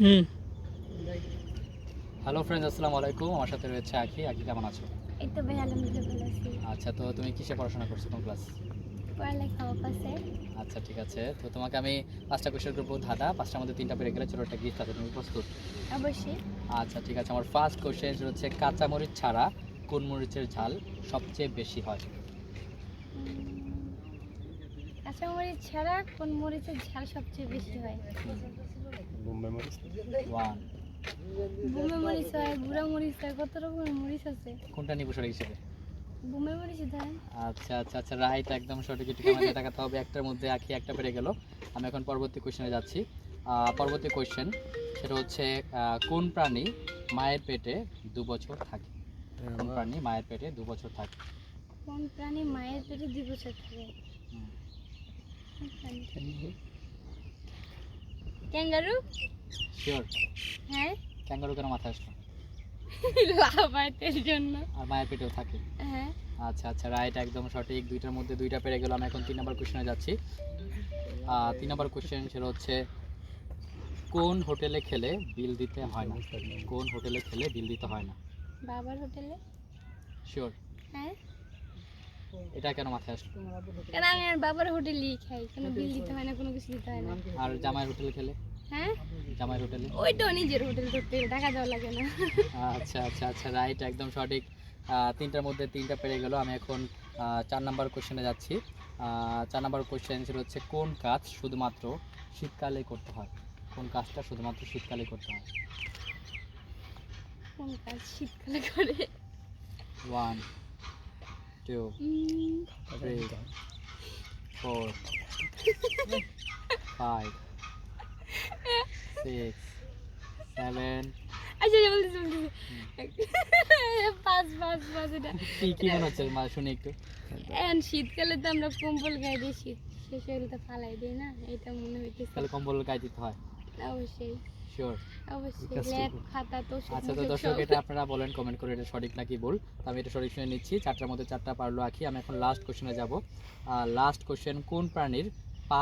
হুম। Hello friends আসসালামু আলাইকুম। আমার সাথে রয়েছে আখি। আখি কেমন আছো? এই তো ভাই আলহামদুলিল্লাহ ভালো আছি। আচ্ছা তো তুমি কিসে পড়াশোনা করছ? কোন ক্লাস? পড়ালেখা অপাসে আচ্ছা ঠিক আছে। তো তোমাকে আমি পাঁচটা কোয়েশ্চেন করব। ধাঁধা পাঁচটার মধ্যে তিনটা পেরে গেলে ছোটো একটা গিফট আছে তুমি প্রস্তুত? অবশ্যই। আচ্ছা ঠিক আছে। আমার ফার্স্ট কোশ্চেন হচ্ছে কাঁচা মরিচ ছাড়া কোন মরিচের ঝাল সবচেয়ে বেশি হয়? কাঁচা মরিচ ছাড়া কোন মরিচের ঝাল সবচেয়ে বেশি হয়? ওয়ান বুমে মরিচ হয় বুড়া মরিচ হয় কত রকমের মরিচ আছে? কোনটা নিবো সঠিক হিসেবে? মরিচ আচ্ছা আচ্ছা আচ্ছা রাইট একদম সঠিক। একটু ক্যামেরা তাকাতে হবে একটার মধ্যে একটা পেরে গেল। আমি এখন পরবর্তী কোয়েশ্চেনে যাচ্ছি। পরবর্তী কোয়েশ্চেন সেটা হচ্ছে কোন প্রাণী মায়ের পেটে দু বছর থাকে? কোন প্রাণী মায়ের পেটে দু বছর থাকে? কোন প্রাণী মায়ের পেটে দুই বছর থাকে? ক্যাঙ্গারু? শিওর। হ্যাঁ। ক্যাঙ্গারু কেন মাথায় আসলো? লাভাইতের জন্য। আর মায়ের পেটেও থাকে। হ্যাঁ। আচ্ছা আচ্ছা রাইট একদম সঠিক। দুইটার মধ্যে দুইটা পেরে গেলাম। এখন তিন নম্বর কোশ্চেনে যাচ্ছি। তিন নম্বর কোশ্চেন সেটা হচ্ছে কোন হোটেলে খেলে বিল দিতে হয় না? কোন হোটেলে খেলে বিল দিতে হয় না? বাবার হোটেলে? শিওর। হ্যাঁ। এটা কেন মাথায় আসলো? কেন আমি আর বাবার হোটেলেই খাই। কোনো বিল দিতে হয় না কোনো কিছু দিতে হয় না। আর জামাইয়ের হোটেলে খেলে? হ্যাঁ? হোটেলে? ওইটাও নিজের হোটেল করতে টাকা দেওয়া লাগে না। আচ্ছা আচ্ছা আচ্ছা রাইট একদম সঠিক। তিনটার মধ্যে তিনটা পেরে গেল আমি এখন চার নাম্বার কোশ্চেনে যাচ্ছি। চার নাম্বার কোশ্চেন হচ্ছে কোন কাজ শুধুমাত্র শীতকালে করতে হয়? কোন কাজটা শুধুমাত্র শীতকালে করতে হয়? কোন কাজ শীতকালে করে? One two three four five six seven আচ্ছা আচ্ছা, বলতেছি পাঁচ পাঁচ পাঁচ এটা। কি কি মনে হচ্ছে? মা শুনি একটু। এখন শীতকালে তো আমরা কম্বল গায়ে দিই শীত শেষ হলে তো ফালাই দিই না এটা মনে হইতেছে। তাহলে কম্বল গায়ে দিতে হয়? অবশ্যই। শিওর আচ্ছা তো দর্শক এটা আপনারা বলেন কমেন্ট করে এটা সঠিক নাকি ভুল? আমি এটা সঠিক শুনে নিচ্ছি। চারটার মধ্যে চারটা পারল আঁকি আমি এখন লাস্ট কোশ্চেনে যাব। লাস্ট কোশ্চেন কোন প্রাণীর পা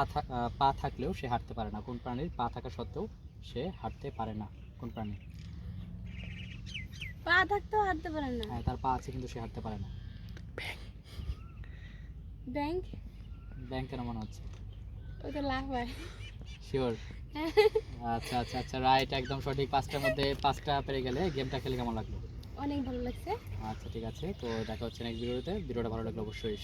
পা থাকলেও সে হাঁটতে পারে না? কোন প্রাণীর পা থাকা সত্ত্বেও সে হাঁটতে পারে না কোন প্রাণী? পা থাকতেও হাঁটতে পারে না। হ্যাঁ তার পা আছে কিন্তু সে হাঁটতে পারে না। ব্যাংক ব্যাংক কেন মনে হচ্ছে? ওই তো লাভ হয়। শিওর আচ্ছা আচ্ছা আচ্ছা রাইট একদম সঠিক। পাঁচটার মধ্যে পাঁচটা পেরে গেলে গেমটা খেলে কেমন লাগল? অনেক ভালো লাগছে। আচ্ছা ঠিক আছে তো দেখা হচ্ছে নেক্সট ভিডিওতে ভিডিওটা ভালো লাগল অবশ্যই